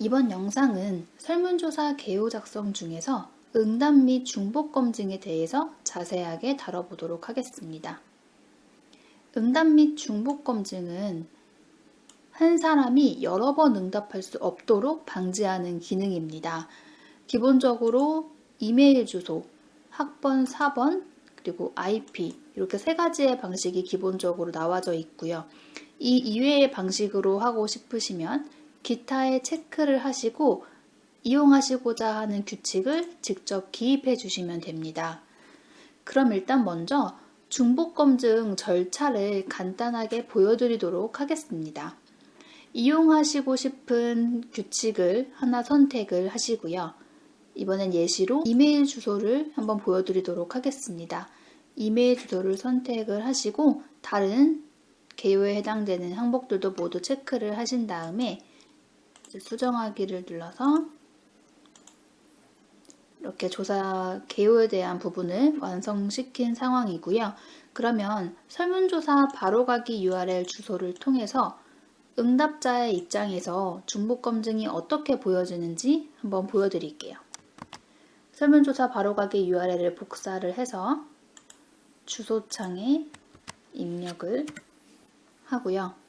이번 영상은 설문조사 개요 작성 중에서 응답 및 중복 검증에 대해서 자세하게 다뤄보도록 하겠습니다. 응답 및 중복 검증은 한 사람이 여러 번 응답할 수 없도록 방지하는 기능입니다. 기본적으로 이메일 주소, 학번 4번, 그리고 IP 이렇게 세 가지의 방식이 기본적으로 나와져 있고요. 이 이외의 방식으로 하고 싶으시면 기타에 체크를 하시고 이용하시고자 하는 규칙을 직접 기입해 주시면 됩니다. 그럼 일단 먼저 중복 검증 절차를 간단하게 보여드리도록 하겠습니다. 이용하시고 싶은 규칙을 하나 선택을 하시고요. 이번엔 예시로 이메일 주소를 한번 보여드리도록 하겠습니다. 이메일 주소를 선택을 하시고 다른 개요에 해당되는 항목들도 모두 체크를 하신 다음에 수정하기를 눌러서 이렇게 조사 개요에 대한 부분을 완성시킨 상황이고요. 그러면 설문조사 바로가기 URL 주소를 통해서 응답자의 입장에서 중복 검증이 어떻게 보여지는지 한번 보여드릴게요. 설문조사 바로가기 URL을 복사를 해서 주소창에 입력을 하고요.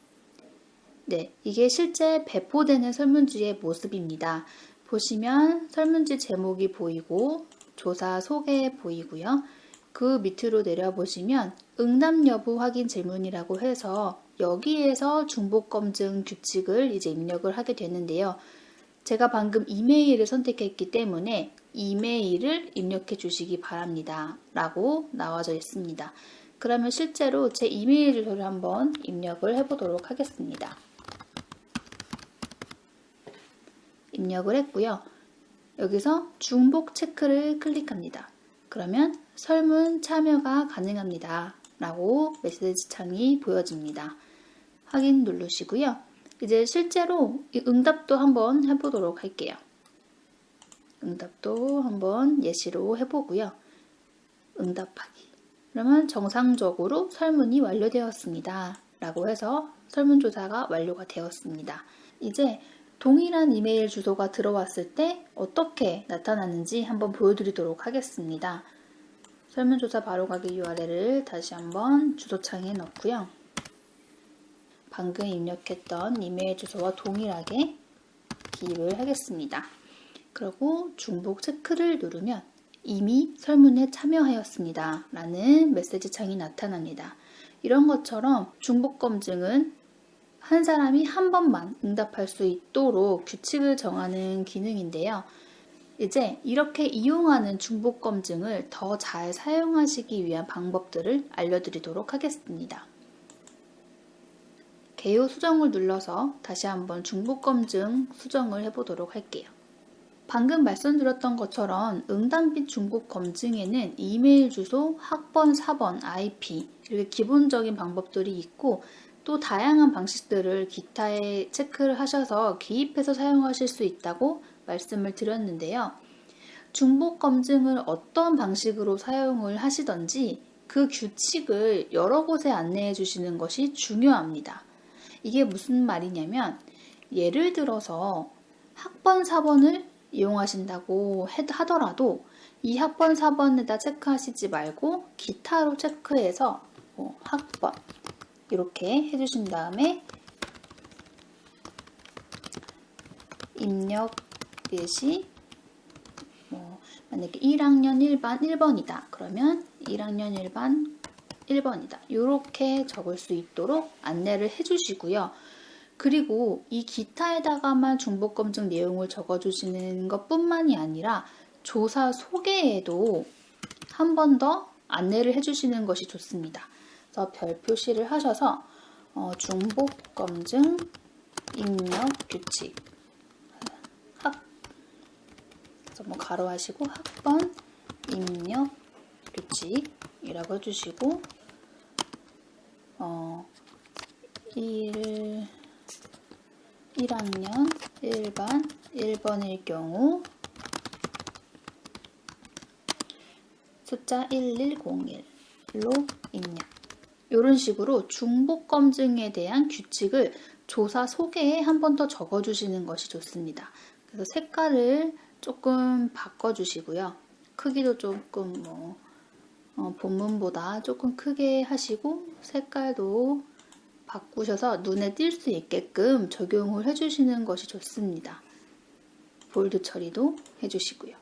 네, 이게 실제 배포되는 설문지의 모습입니다. 보시면 설문지 제목이 보이고 조사 소개 보이고요. 그 밑으로 내려보시면 응답 여부 확인 질문이라고 해서 여기에서 중복 검증 규칙을 이제 입력을 하게 되는데요. 제가 방금 이메일을 선택했기 때문에 이메일을 입력해 주시기 바랍니다. 라고 나와져 있습니다. 그러면 실제로 제 이메일 주소를 한번 입력을 해보도록 하겠습니다. 입력을 했고요. 여기서 중복 체크를 클릭합니다. 그러면 설문 참여가 가능합니다. 라고 메시지 창이 보여집니다. 확인 누르시고요. 이제 실제로 응답도 한번 해보도록 할게요. 응답도 한번 예시로 해보고요. 응답하기. 그러면 정상적으로 설문이 완료되었습니다. 라고 해서 설문조사가 완료가 되었습니다. 이제 동일한 이메일 주소가 들어왔을 때 어떻게 나타나는지 한번 보여드리도록 하겠습니다. 설문조사 바로가기 URL을 다시 한번 주소창에 넣고요. 방금 입력했던 이메일 주소와 동일하게 기입을 하겠습니다. 그리고 중복 체크를 누르면 이미 설문에 참여하였습니다. 라는 메시지 창이 나타납니다. 이런 것처럼 중복 검증은 한 사람이 한 번만 응답할 수 있도록 규칙을 정하는 기능인데요. 이제 이렇게 이용하는 중복 검증을 더 잘 사용하시기 위한 방법들을 알려드리도록 하겠습니다. 개요 수정을 눌러서 다시 한번 중복 검증 수정을 해보도록 할게요. 방금 말씀드렸던 것처럼 응답 및 중복 검증에는 이메일 주소, 학번, 사번, IP 이렇게 기본적인 방법들이 있고 또 다양한 방식들을 기타에 체크를 하셔서 기입해서 사용하실 수 있다고 말씀을 드렸는데요. 중복 검증을 어떤 방식으로 사용을 하시던지 그 규칙을 여러 곳에 안내해 주시는 것이 중요합니다. 이게 무슨 말이냐면 예를 들어서 학번 4번을 이용하신다고 하더라도 이 학번 4번에다 체크하시지 말고 기타로 체크해서 뭐 학번 이렇게 해주신 다음에 입력 예시 뭐 만약에 1학년 1반 1번이다. 그러면 1학년 1반 1번이다. 이렇게 적을 수 있도록 안내를 해주시고요. 그리고 이 기타에다가만 중복 검증 내용을 적어주시는 것 뿐만이 아니라 조사 소개에도 한 번 더 안내를 해주시는 것이 좋습니다. 별 표시를 하셔서 어, 중복 검증 입력 규칙. 학 그래서 뭐 가로 하시고 학번 입력 규칙이라고 해주시고 어 1, 1학년 1반 1번일 경우 숫자 1101로 입력 이런 식으로 중복 검증에 대한 규칙을 조사 소개에 한 번 더 적어주시는 것이 좋습니다. 그래서 색깔을 조금 바꿔주시고요. 크기도 조금 뭐 어, 본문보다 조금 크게 하시고 색깔도 바꾸셔서 눈에 띌 수 있게끔 적용을 해주시는 것이 좋습니다. 볼드 처리도 해주시고요.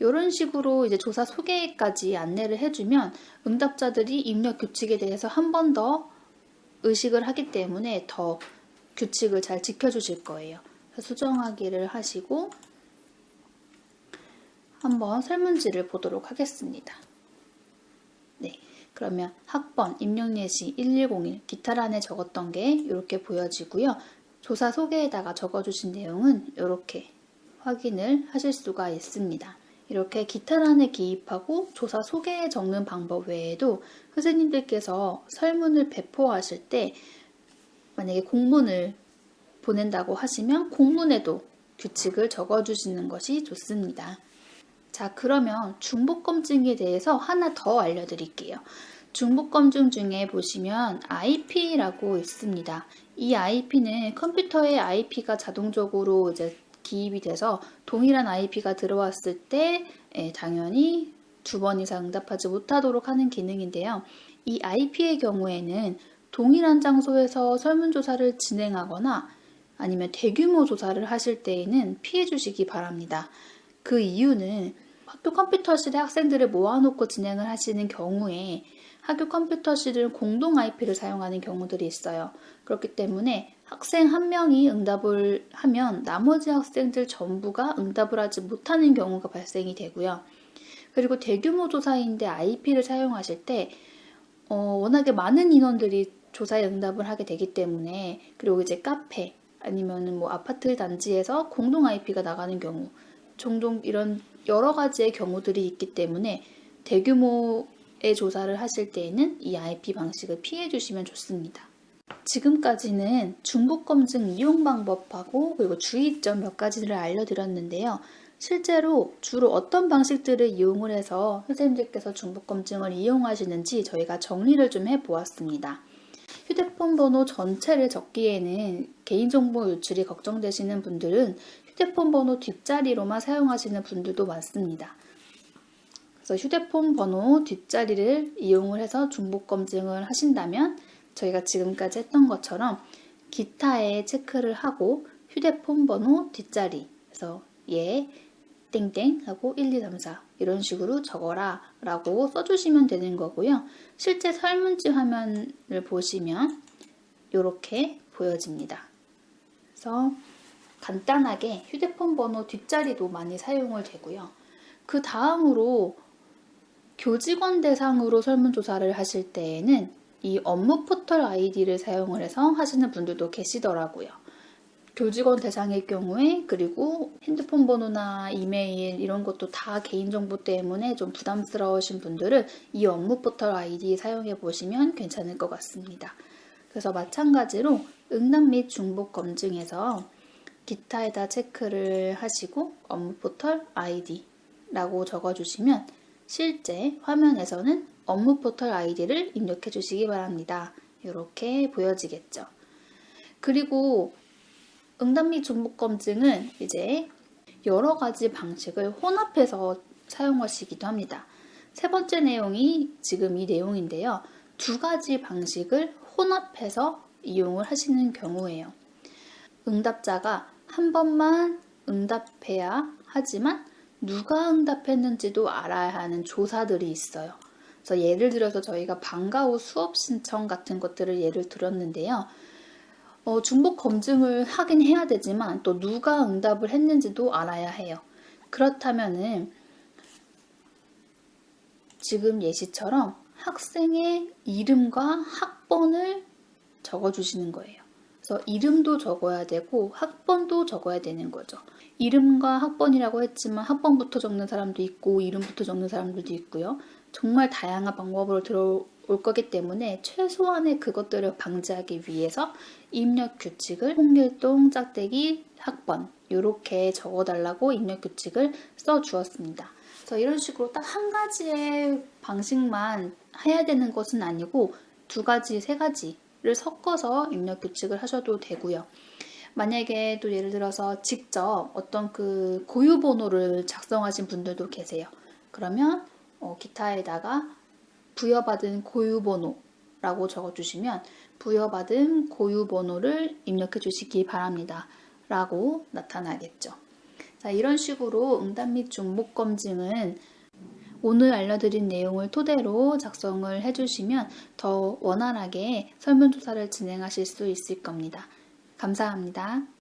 이런 식으로 이제 조사 소개까지 안내를 해주면 응답자들이 입력 규칙에 대해서 한 번 더 의식을 하기 때문에 더 규칙을 잘 지켜주실 거예요. 수정하기를 하시고 한번 설문지를 보도록 하겠습니다. 네, 그러면 학번, 입력 예시 1101 기타란에 적었던 게 이렇게 보여지고요. 조사 소개에다가 적어주신 내용은 이렇게 확인을 하실 수가 있습니다. 이렇게 기타란에 기입하고 조사 소개에 적는 방법 외에도 선생님들께서 설문을 배포하실 때 만약에 공문을 보낸다고 하시면 공문에도 규칙을 적어주시는 것이 좋습니다. 자, 그러면 중복검증에 대해서 하나 더 알려드릴게요. 중복검증 중에 보시면 IP라고 있습니다. 이 IP는 컴퓨터의 IP가 자동적으로 이제 기입이 돼서 동일한 IP가 들어왔을 때 예, 당연히 두 번 이상 응답하지 못하도록 하는 기능인데요. 이 IP의 경우에는 동일한 장소에서 설문조사를 진행하거나 아니면 대규모 조사를 하실 때에는 피해 주시기 바랍니다. 그 이유는 학교 컴퓨터실에 학생들을 모아놓고 진행을 하시는 경우에 학교 컴퓨터실은 공동 IP를 사용하는 경우들이 있어요. 그렇기 때문에 학생 한 명이 응답을 하면 나머지 학생들 전부가 응답을 하지 못하는 경우가 발생이 되고요. 그리고 대규모 조사인데 IP를 사용하실 때 어, 워낙에 많은 인원들이 조사에 응답을 하게 되기 때문에 그리고 이제 카페 아니면은 뭐 아파트 단지에서 공동 IP가 나가는 경우 종종 이런 여러 가지의 경우들이 있기 때문에 대규모의 조사를 하실 때에는 이 IP 방식을 피해 주시면 좋습니다. 지금까지는 중복검증 이용 방법하고 그리고 주의점 몇 가지를 알려드렸는데요. 실제로 주로 어떤 방식들을 이용을 해서 선생님들께서 중복검증을 이용하시는지 저희가 정리를 좀 해보았습니다. 휴대폰 번호 전체를 적기에는 개인정보 유출이 걱정되시는 분들은 휴대폰 번호 뒷자리로만 사용하시는 분들도 많습니다. 그래서 휴대폰 번호 뒷자리를 이용을 해서 중복 검증을 하신다면 저희가 지금까지 했던 것처럼 기타에 체크를 하고 휴대폰 번호 뒷자리 그래서 예 땡땡 하고 1, 2, 3, 4 이런 식으로 적어라 라고 써주시면 되는 거고요. 실제 설문지 화면을 보시면 이렇게 보여집니다. 그래서 간단하게 휴대폰 번호 뒷자리도 많이 사용을 되고요. 그 다음으로 교직원 대상으로 설문조사를 하실 때에는 이 업무 포털 아이디를 사용을 해서 하시는 분들도 계시더라고요. 교직원 대상일 경우에 그리고 핸드폰 번호나 이메일 이런 것도 다 개인정보 때문에 좀 부담스러우신 분들은 이 업무 포털 아이디 사용해 보시면 괜찮을 것 같습니다. 그래서 마찬가지로 응답 및 중복 검증에서 기타에다 체크를 하시고 업무 포털 아이디라고 적어주시면 실제 화면에서는 업무 포털 아이디를 입력해 주시기 바랍니다. 이렇게 보여지겠죠. 그리고 응답 및 중복 검증은 이제 여러 가지 방식을 혼합해서 사용하시기도 합니다. 세 번째 내용이 지금 이 내용인데요. 두 가지 방식을 혼합해서 이용을 하시는 경우에요. 응답자가 한 번만 응답해야 하지만 누가 응답했는지도 알아야 하는 조사들이 있어요. 그래서 예를 들어서 저희가 방과 후 수업 신청 같은 것들을 예를 들었는데요. 어, 중복 검증을 하긴 해야 되지만 또 누가 응답을 했는지도 알아야 해요. 그렇다면은 지금 예시처럼 학생의 이름과 학번을 적어 주시는 거예요. 그래서 이름도 적어야 되고 학번도 적어야 되는 거죠. 이름과 학번이라고 했지만 학번부터 적는 사람도 있고 이름부터 적는 사람들도 있고요. 정말 다양한 방법으로 들어올 거기 때문에 최소한의 그것들을 방지하기 위해서 입력 규칙을 홍길동 짝대기 학번 이렇게 적어달라고 입력 규칙을 써 주었습니다. 그래서 이런 식으로 딱 한 가지의 방식만 해야 되는 것은 아니고 두 가지, 세 가지 섞어서 입력 규칙을 하셔도 되고요. 만약에 또 예를 들어서 직접 어떤 그 고유 번호를 작성하신 분들도 계세요. 그러면 어, 기타에다가 부여받은 고유 번호라고 적어주시면 부여받은 고유 번호를 입력해 주시기 바랍니다. 라고 나타나겠죠. 자, 이런 식으로 응답 및 중복 검증은 오늘 알려드린 내용을 토대로 작성을 해주시면 더 원활하게 설문조사를 진행하실 수 있을 겁니다. 감사합니다.